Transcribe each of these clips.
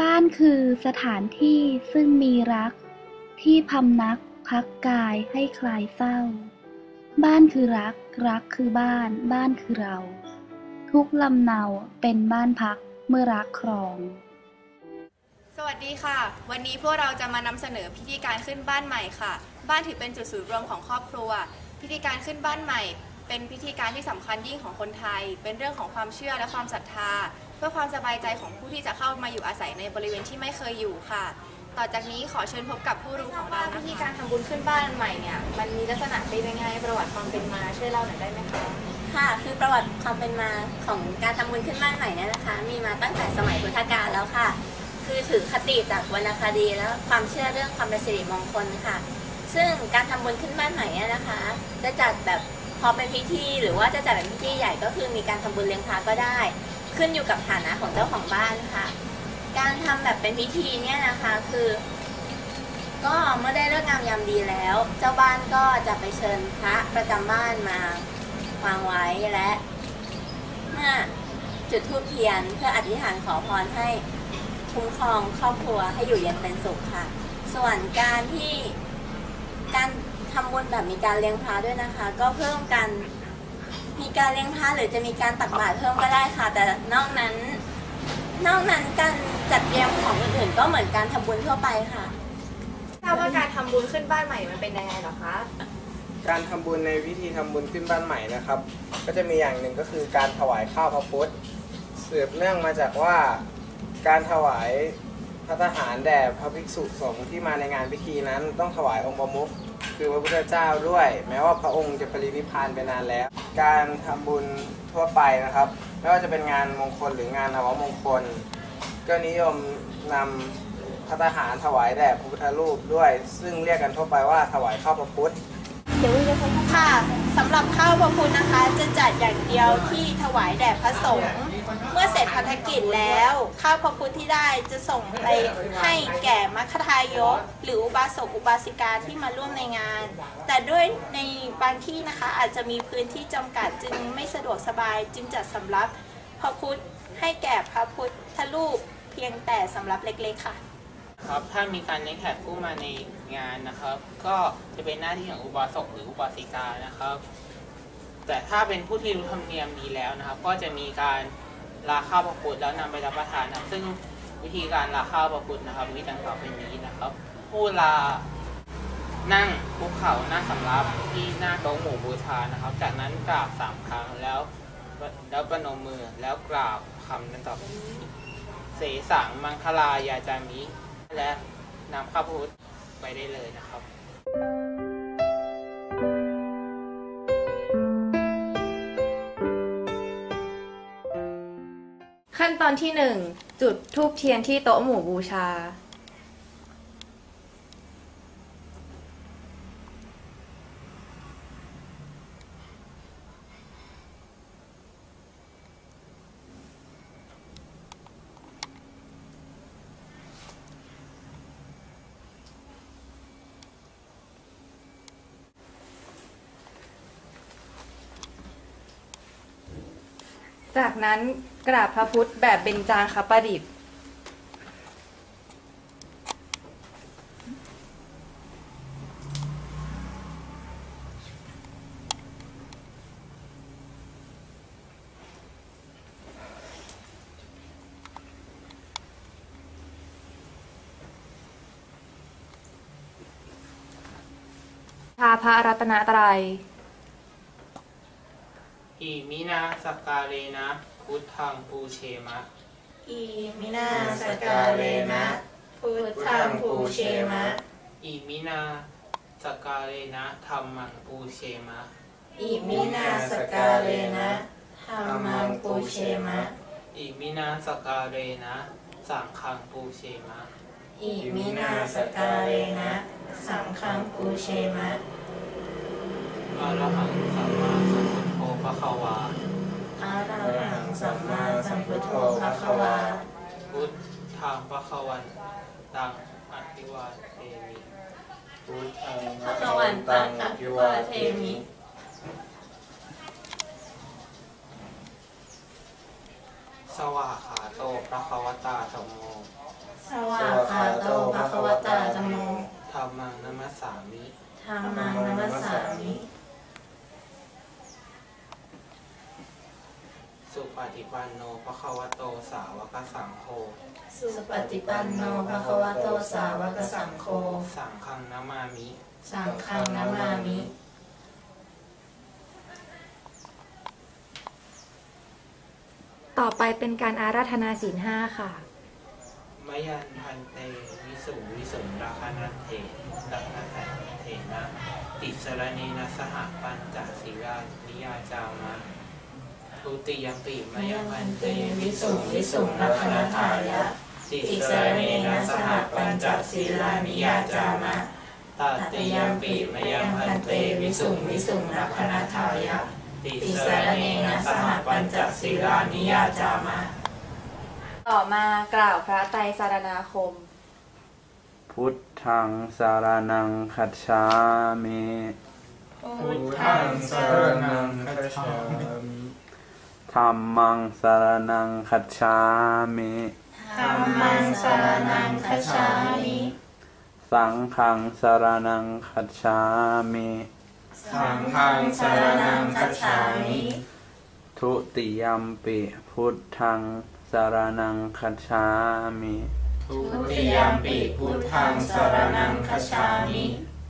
บ้านคือสถานที่ซึ่งมีรัก ที่พำนักพักกายให้คลายเศร้า บ้านคือรัก รักคือบ้าน บ้านคือเรา ทุกลำเนาเป็นบ้านพักเมื่อรักครอง สวัสดีค่ะ วันนี้พวกเราจะมานำเสนอพิธีการขึ้นบ้านใหม่ค่ะ บ้านถือเป็นจุดศูนย์รวมของครอบครัว พิธีการขึ้นบ้านใหม่ เป็นพิธีการที่สำคัญยิ่งของคนไทย เป็นเรื่องของความเชื่อและความศรัทธา พื่อความสบายใจของผู้ที่จะเข้ามาอยู่อาศัยในบริเวณที่ไม่เคยอยู่ค่ะ ต่อจากนี้ขอเชิญพบกับผู้รู้ของเราพิธีการทำบุญขึ้นบ้านใหม่เนี่ยมันมีลักษณะเป็นยังไงประวัติความเป็นมาช่วยเล่าหน่อยได้ไหมคะค่ะ คือประวัติความเป็นมาของการทำบุญขึ้นบ้านใหม่เนี่ยนะคะ มีมาตั้งแต่สมัยพุทธกาลแล้วค่ะ คือถือคติจากวรรณคดีแล้วความเชื่อเรื่องความเป็นสิริมงคลค่ะ ซึ่งการทำบุญขึ้นบ้านใหม่เนี่ยนะคะ จะจัดแบบพอเป็นพิธีหรือว่าจะจัดเป็นพิธีใหญ่ก็คือมีการทำบุญเลี้ยงพระก็ได้ ขึ้นอยู่กับฐานะของเจ้าของบ้านค่ะ การทำแบบเป็นพิธีเนี่ยนะคะคือ ก็เมื่อได้เลิกงามยามดีแล้ว เจ้าบ้านก็จะไปเชิญพระประจำบ้านมาวางไว้และ เมื่อจุดธูปเทียนเพื่ออธิษฐานขอพรให้คุ้มครองครอบครัวให้อยู่เย็นเป็นสุขค่ะ ส่วนการที่การทำบุญแบบมีการเลี้ยงพระด้วยนะคะ ก็เพิ่มกัน มีการเลี้ยงพระหรือจะมีการตักบาตรเพิ่มก็ได้ค่ะ แต่นอกนั้น นอกนั้นการจัดเตรียมของอื่นๆก็เหมือนการทำบุญทั่วไปค่ะ ทราบว่าการทำบุญขึ้นบ้านใหม่มันเป็นยังไงเหรอคะ การทำบุญในพิธีทำบุญขึ้นบ้านใหม่นะครับ ก็จะมีอย่างหนึ่งก็คือการถวายข้าวพระพุทธสืบเนื่องมาจากว่าการถวายพระทหารแด่พระภิกษุสงฆ์ที่มาในงานพิธีนั้น ต้องถวายองค์ประมุขคือพระพุทธเจ้าด้วย แม้ว่าพระองค์จะปรินิพพานไปนานแล้ว การทำบุญทั่วไปนะครับ ไม่ว่าจะเป็นงานมงคลหรืองานอวมงคล ก็นิยมนำพระทหารถวายแด่พระพุทธรูปด้วย ซึ่งเรียกกันทั่วไปว่าถวายข้าวพระพุทธค่ะสำหรับข้าวพระพุทธนะคะ จะจัดอย่างเดียวที่ถวายแด่พระสงฆ์ มื่อเสร็จภารกิจแล้ว ข้าวพระพุทธที่ได้จะส่งไปให้แก่มัคคทายก หรืออุบาสกอุบาสิกาที่มาร่วมในงาน แต่ด้วยในบางที่นะคะอาจจะมีพื้นที่จำกัดจึงไม่สะดวกสบายจึงจัดสำรับพระพุทธให้แก่พระพุทธรูปเพียงแต่สำรับเล็กๆค่ะ ครับถ้ามีการเลี้ยงแขกผู้มาในงานนะครับ ก็จะเป็นหน้าที่ของอุบาสกหรืออุบาสิกานะครับ แต่ถ้าเป็นผู้ที่รู้ธรรมเนียมดีแล้วนะครับ ก็จะมีการ ลาข้าวประพุทธแล้วนำไปรับประทานนะซึ่งวิธีการลาข้าวประพุทธนะครับมีดังต่อไปนี้นะครับ ผู้ลานั่งคุกเขาหน้าสำรับที่หน้าโต๊ะหมู่บูชานะครับ จากนั้นกราบสามครั้งแล้วแล้วประนมมือแล้วกราบคำนั้นต่อไปนี้เสสังมังคลายาจามิและนำข้าวพุทธไปได้เลยนะครับ นตอนที่หนึ่งจุดทูบเทียนที่โต๊ะหมู่บูชา จากนั้นกราบพระพุทธแบบเบญจางคประดิษฐ์ชาพระรัตนตรัย อิมินาสกการเลนะพุทธังปูเชมะอีมินาสกาเลนะ พุทธังปูเชมะ อิมินาสกการเลนะธรรมังปูเชมะ อิมินาสกาเลนะธรรมังปูเชมะ อิมินาสกการเลนะสังฆังปูเชมะ อิมินาสกาเลนะ สังฆังปูเชมะ อรหังสัมมาสั มพุทโธพระควาอะระหังสัมมาสัมพุทโธภะคะวา พุทธังพระควันตังอภิวาเทมิพุทธังภะคะวันตังอภิวาเทมิสวาขาโตพระควตาธรรมโมสสวากขาโตภะคะวตาธัมโมธรรมังนัมัสสามิธัมมังนัมัสสามิ สุปฏิปันโนภะคะวะโตสาวกสังโฆ สุปฏิปันโนภะคะวะโตสาวกสังโฆ สังฆังนามามิ สังฆังนามามิ ต่อไปเป็นการอาราธนาศีลห้าค่ะ มยันพันเตวิสุงวิสุงราคานันเถรักนันเถนะ ติสรณีนัสหปัญจศีลานิยาจามะ ทุติยมปีมยังพันเตวิสุงวิสุงราคานันถายะติสรณีนัสหปัญจศีลานิยาจามะตติยมปีมยังพันเตวิสุงวิสุงราคานันถายะติสรณีนัสหปัญจศีลานิยาจามะต่อมากล่าวพระไตรสารนาคม พุทธังสารนังคัจฉามิพุทธังสรณังคัจฉามิ ธัมมังสารนังคัจฉามิธัมมังสรณังคัจฉามิ สังฆังสารนังคัจฉามิ สังฆังสรณังคัจฉามิ ทุติยัมปิพุทธังสารนังคัจฉามิ ทุติยมปีพุทธังสรณังคัจฉามิ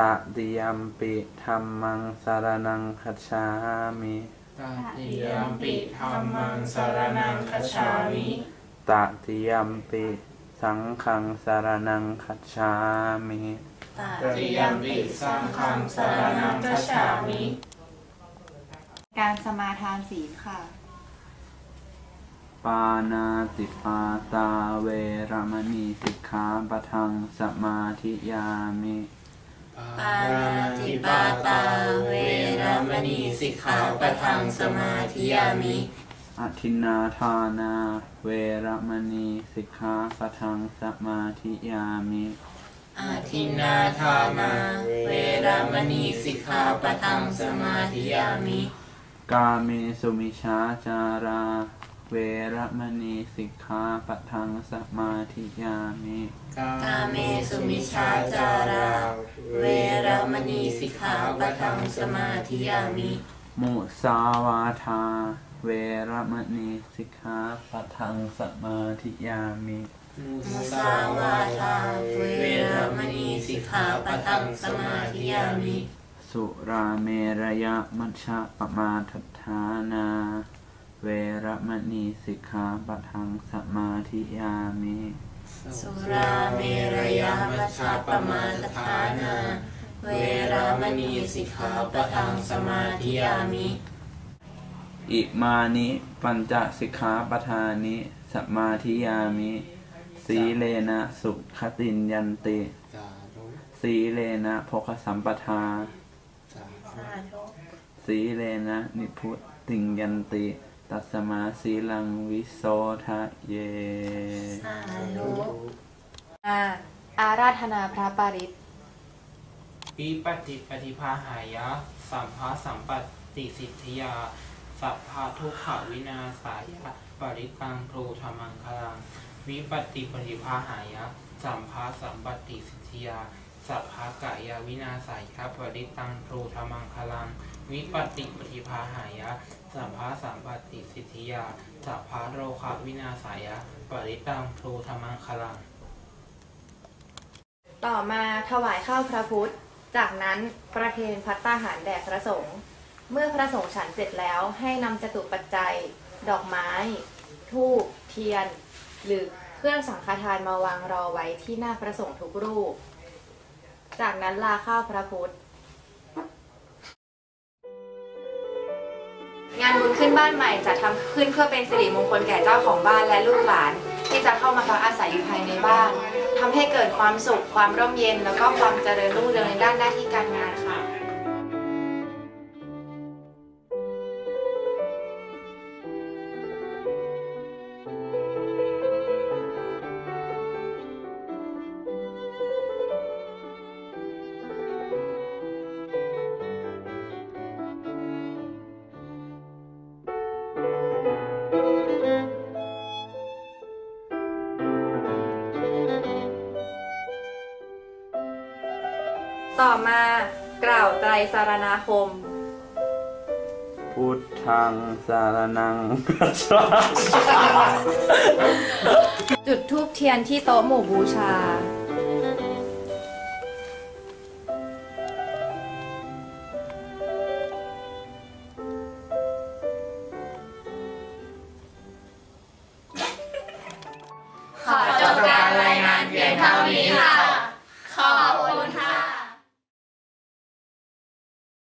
ตติยัมปิธัมมังสารนังคัจฉามิตติยมปีธัมมังสรณังคัจฉามิตติยัมปิสังฆังสารนังคัจฉามิตติยมปีสังฆังสรณังคัจฉามิ การสมาทานศีลค่ะ ปานาติปาตาเวรมณีสิกขาปะทังสมาธิยามิ ปานาติปาตาเวรมณีสิกขาปะทังสมาธิยามิอทินนาทานา เวรมณีสิกขาปะทังสมาธิยามิอาทินนาทานา เวรมณีสิกขาปะทังสมาธิยามิ กาเมสุมิชาจารา เวรมณีสิกขาปะทังสมาธิยามิกาเมสุมิชาจารา เวรมณีสิกขาปะทังสมาธิยามิ มุสาวาทา เวรมณีสิกขาปะทังสมาธิยามิ มุสาวาทา เวรมณีสิกขาปะทังสมาธิยามิ สุราเมรยะมัชฌะปมาทัฏฐานา เวรมณีสิกขาปะทังสมาธิยามิสุราเมรยมัชฌะปมาทฐานา เวรมณีสิกขาปะทังสมาธิยามิ อิมานิปัญจสิกขาปทานิสมาธิยามิ สีเลนะสุขตินยันติ สาธุสีเลนะโภคสัมปทาสาธุสาธุสีเลนะนิพุติงยันติ ตัสมาสีลังวิโสทะเย สาธุอาอาราธนาพระปาริตวิปฏิปฏิภาหายะ สัมภาสัมปติสิทธิยา สัพพาทุกขวินาสายะ ปริกังครูธรรมังคลัง วิปฏิปฏิภาหายะ สัมภาสัมปติสิทธิยา สัพพากายาวินาสายะปริตังครูธรรมังคลัง วิปฏิปฏิภาหายะ สัมภาสัมปติสิทธิยา สัพพาโรควินาสายะปริตังครูธรรมังคลัง ต่อมาถวายข้าวพระพุทธ จากนั้นประเคนพัตตาหารแด่พระสงฆ์ เมื่อพระสงฆ์ฉันเสร็จแล้วให้นำจตุปัจจัย ดอกไม้ธูปเทียน หรือเครื่องสังฆทานมาวางรอไว้ที่หน้าพระสงฆ์ทุกรูป จากนั้นลาข้าวพระพุทธ งานบุญขึ้นบ้านใหม่จะทำขึ้นเพื่อเป็นสิริมงคลแก่เจ้าของบ้านและลูกหลาน ที่จะเข้ามาพักอาศัยอยู่ภายในบ้านทำให้เกิดความสุข ความร่มเย็น แล้วก็ความเจริญรุ่งเรืองในด้านหน้าที่การ ต่อมากล่าวไตรสารณาคม พุทธังสารนังกัจฉาจุดทูบเทียนที่โต๊ะหมู่บูชา